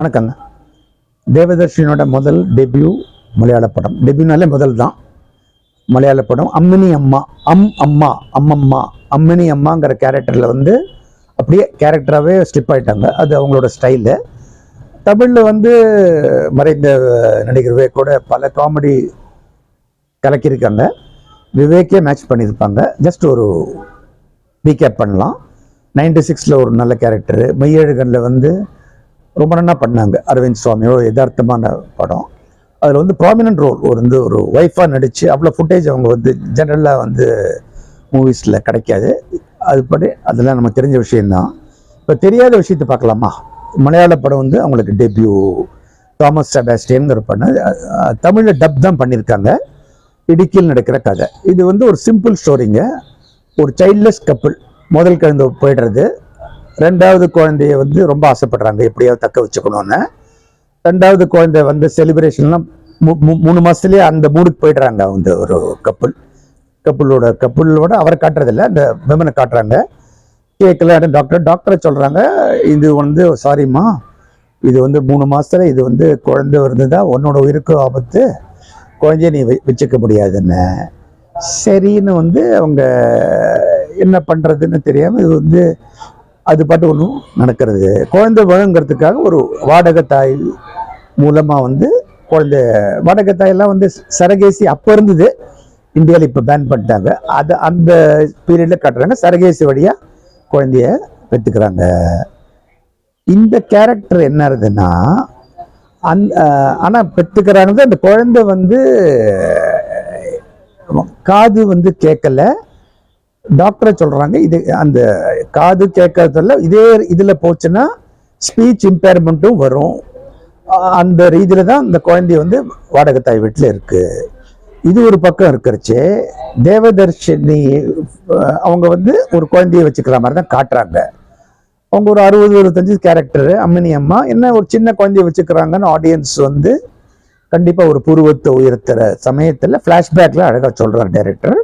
வணக்கங்க. தேவதர்ஷினோட முதல் டெபியூ மலையாள படம். டெபியூனாலே முதல் தான் மலையாள படம் அம்மினி அம்மா அம் அம்மா அம்மம்மா அம்மினி அம்மாங்கிற கேரக்டரில் வந்து அப்படியே கேரக்டராகவே ஸ்லிப் ஆகிட்டாங்க அது அவங்களோட ஸ்டைலு தமிழில் வந்து மறைந்த நடிகர் கூட பல காமெடி கலக்கியிருக்காங்க. விவேக்கே மேட்ச் பண்ணியிருப்பாங்க. ஜஸ்ட் ஒரு ரீகேப் பண்ணலாம். நைன்டி சிக்ஸில் ஒரு நல்ல கேரக்டரு மெய்யழகனில் வந்து ரொம்ப நல்லா பண்ணாங்க. அரவிந்த் சுவாமியோ யதார்த்தமான படம். அதில் வந்து ப்ராமினன்ட் ரோல் ஒரு வந்து ஒரு ஒய்ஃபாக நடித்து அவ்வளோ ஃபுட்டேஜ் அவங்க வந்து ஜென்ரலாக வந்து மூவிஸில் கிடைக்காது. அதுபடி அதெல்லாம் நமக்கு தெரிஞ்ச விஷயந்தான் இப்போ தெரியாத விஷயத்தை பார்க்கலாமா? மலையாள படம் வந்து அவங்களுக்கு டெபியூ தாமஸ் செபாஸ்டியன்ங்கிற பண்ண தமிழில் டப் தான் பண்ணியிருக்காங்க. இடுக்கியில் நடக்கிற கதை. இது வந்து ஒரு சிம்பிள் ஸ்டோரிங்க ஒரு சைல்ட்லெஸ் கப்பிள் முதல் குழந்தை போயிடுறது. ரெண்டாவது குழந்தைய வந்து ரொம்ப ஆசைப்படுறாங்க எப்படியாவது தக்க வச்சுக்கணும்னு. ரெண்டாவது குழந்தை வந்து செலிப்ரேஷன்லாம் மூணு மாதத்துலேயே அந்த மூடுக்கு போயிடுறாங்க அந்த ஒரு கப்புள் கப்பலோட கப்பலோட அவரை காட்டுறதில்ல அந்த விமனை காட்டுறாங்க. கேட்கல டாக்டர் டாக்டரை சொல்கிறாங்க இது வந்து சாரிம்மா இது வந்து மூணு மாதத்துல இது வந்து குழந்தை இருந்ததா உன்னோட உயிருக்கு ஆபத்து குழந்தைய நீ வச்சுக்க முடியாதுன்னு. சரின்னு வந்து அவங்க என்ன பண்ணுறதுன்னு தெரியாமல் இது வந்து அது பாட்டு ஒன்றும் நடக்கிறது. குழந்தை வழங்குறதுக்காக ஒரு வாடகை தாய் மூலமாக வந்து குழந்தை வாடகை தாயெல்லாம் வந்து சரகேசி அப்போ இருந்தது. இந்தியாவில் இப்போ பேன் பண்ணிட்டாங்க. அது அந்த பீரியடில் கட்டுறாங்க. சரகேசி வழியாக குழந்தைய பெற்றுக்கிறாங்க. இந்த கேரக்டர் என்ன ஆகுதுன்னா அந் ஆனால் பெற்றுக்கிறாங்க அந்த குழந்தை வந்து காது வந்து கேட்கல. டாக்டரை சொல்றாங்க இது அந்த காது கேட்கறதுல இதே இதுல போச்சுன்னா ஸ்பீச் இம்பேர்மெண்ட்டும் வரும். அந்த ரீதியில தான் இந்த குழந்தை வந்து வாடகத்தாய் வீட்டில் இருக்கு. இது ஒரு பக்கம் இருக்கிறச்சு தேவதர்ஷினி அவங்க வந்து ஒரு குழந்தைய வச்சுக்கிற மாதிரி தான் காட்டுறாங்க. அவங்க ஒரு அறுபது இருபத்தஞ்சு கேரக்டரு அம்மினி அம்மா என்ன ஒரு சின்ன குழந்தைய வச்சுக்கிறாங்கன்னு ஆடியன்ஸ் வந்து கண்டிப்பாக ஒரு புருவத்தை உயர்த்துற சமயத்தில் ஃப்ளாஷ்பேக்கில் அழகாக சொல்கிறார் டைரக்டர்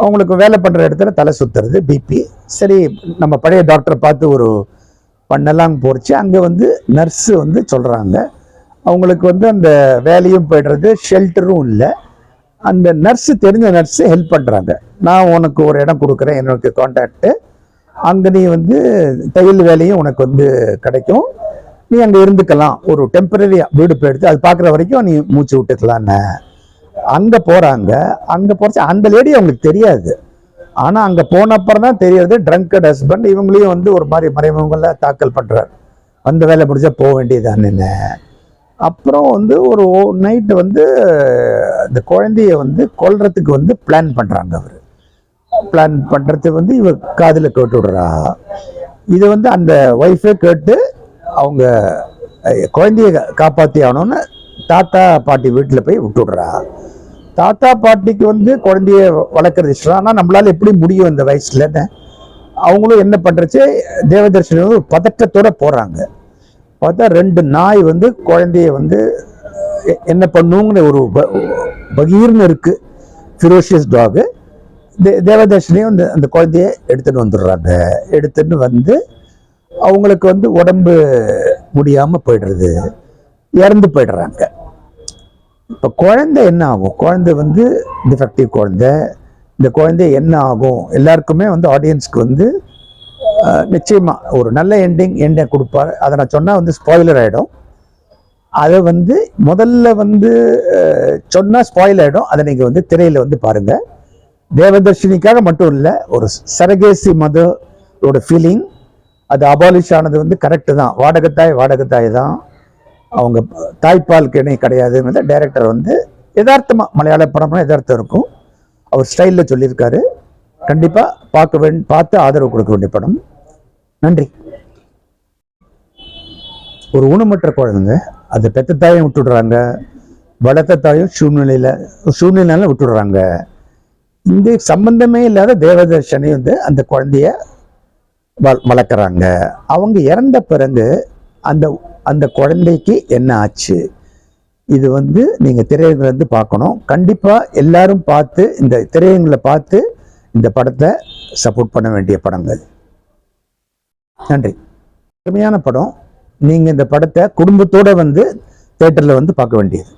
அவங்களுக்கு வேலை பண்ணுற இடத்துல தலை சுற்றுறது பிபி சரி நம்ம பழைய டாக்டரை பார்த்து ஒரு பண்ணலாம் போச்சு. அங்கே வந்து நர்ஸு வந்து சொல்கிறாங்க அவங்களுக்கு வந்து அந்த வேலையும் போயிடுறது ஷெல்டரும் இல்லை. அந்த நர்ஸு தெரிஞ்ச நர்ஸு ஹெல்ப் பண்ணுறாங்க நான் உனக்கு ஒரு இடம் கொடுக்குறேன் எனக்கு கான்டாக்ட் அங்கே நீ வந்து தையல் வேலையும் உனக்கு வந்து கிடைக்கும். நீ அங்கே இருந்துக்கலாம். ஒரு டெம்பரரி வீடு போயிடுத்து அது பார்க்குற வரைக்கும் நீ மூச்சு விட்டுக்கலான்னு. அங்கே போகிறாங்க அங்கே போகிறச்சு அந்த லேடி அவங்களுக்கு தெரியாது. ஆனால் அங்கே போன அப்புறம் தான் தெரியறது ட்ரங்கட் ஹஸ்பண்ட் இவங்களையும் வந்து ஒரு மாதிரி மறைமுகங்கள தாக்கல் பண்ணுறார் அந்த வேலை முடிஞ்சா போக வேண்டியதானுன்னு அப்புறம் வந்து ஒரு நைட்டு வந்து இந்த குழந்தைய வந்து கொல்றதுக்கு வந்து பிளான் பண்ணுறாங்க அவர். பிளான் பண்ணுறது வந்து இவர் காதில் கேட்டு விடுறா. இது வந்து அந்த ஒய்ஃபே கேட்டு அவங்க குழந்தைய காப்பாற்றி ஆகணும்னு தாத்தா பாட்டி வீட்டில் போய் விட்டுடுறா. தாத்தா பாட்டிக்கு வந்து குழந்தைய வளர்க்குறது இஷ்டம். ஆனால் நம்மளால் எப்படி முடியும் இந்த வயசுலன்னு அவங்களும் என்ன பண்ணுறச்சு தேவதர்ஷினி வந்து பதட்டத்தோடு போகிறாங்க பார்த்தா ரெண்டு நாய் வந்து குழந்தைய வந்து எ- என்ன பண்ணுங்கிற ஒரு ப- பகீர்னு இருக்குது ஃபிரோஷியஸ் டாகு தே தேவதர்ஷனையும் அந்த அந்த குழந்தைய எடுத்துகிட்டு வந்துடுறாங்க. எடுத்துன்னு வந்து அவங்களுக்கு வந்து உடம்பு முடியாமல் போயிடுறது. இறந்து போயிடுறாங்க. இப்போ குழந்தை என்ன ஆகும்? குழந்தை வந்து டிஃபெக்டிவ் குழந்தை. இந்த குழந்தை என்ன ஆகும்? எல்லாருக்குமே வந்து ஆடியன்ஸ்க்கு வந்து நிச்சயமாக நிச்சயமா ஒரு நல்ல எண்டிங் எண்டை கொடுப்பார். அதை நான் சொன்னால் வந்து ஸ்பாயிலர் ஆகிடும் அதை வந்து முதல்ல வந்து சொன்னால் ஸ்பாயில் ஆகிடும் அதை நீங்கள் வந்து திரையில் வந்து பாருங்கள் தேவதர்ஷினிக்காக மட்டும் இல்லை ஒரு சரகேசி மதோட ஃபீலிங் அது அபாலிஷ் ஆனது வந்து கரெக்டு தான். வாடகத்தாய் வாடகத்தாய் தான். அவங்க தாய்ப்பால் கிணை கிடையாதுங்கிறத டைரக்டர் வந்து யதார்த்தமாக மலையாள படம்னா யதார்த்தம் இருக்கும். அவர் ஸ்டைலில் சொல்லியிருக்காரு. கண்டிப்பாக பார்க்க வேண்டி பார்த்து ஆதரவு கொடுக்க வேண்டிய படம். நன்றி. ஒரு ஊனமற்ற குழந்தைங்க அது பெத்த தாயும் விட்டுடுறாங்க. வளர்த்த தாயும் சூழ்நிலையில் சூழ்நிலையில விட்டுடுறாங்க. இந்த சம்பந்தமே இல்லாத தேவதர்ஷனை வந்து அந்த குழந்தைய வள- வளர்க்குறாங்க. அவங்க இறந்த பிறகு அந்த அந்த குழந்தைக்கு என்ன ஆச்சு? இது வந்து நீங்க திரையரங்குல இருந்து பார்க்கணும். கண்டிப்பா எல்லாரும் பார்த்து இந்த திரையரங்குல பார்த்து இந்த படத்தை சப்போர்ட் பண்ண வேண்டிய படங்கள். நன்றி. அருமையான படம். நீங்க இந்த படத்தை குடும்பத்தோட வந்து தேட்டர்ல வந்து பார்க்க வேண்டியது.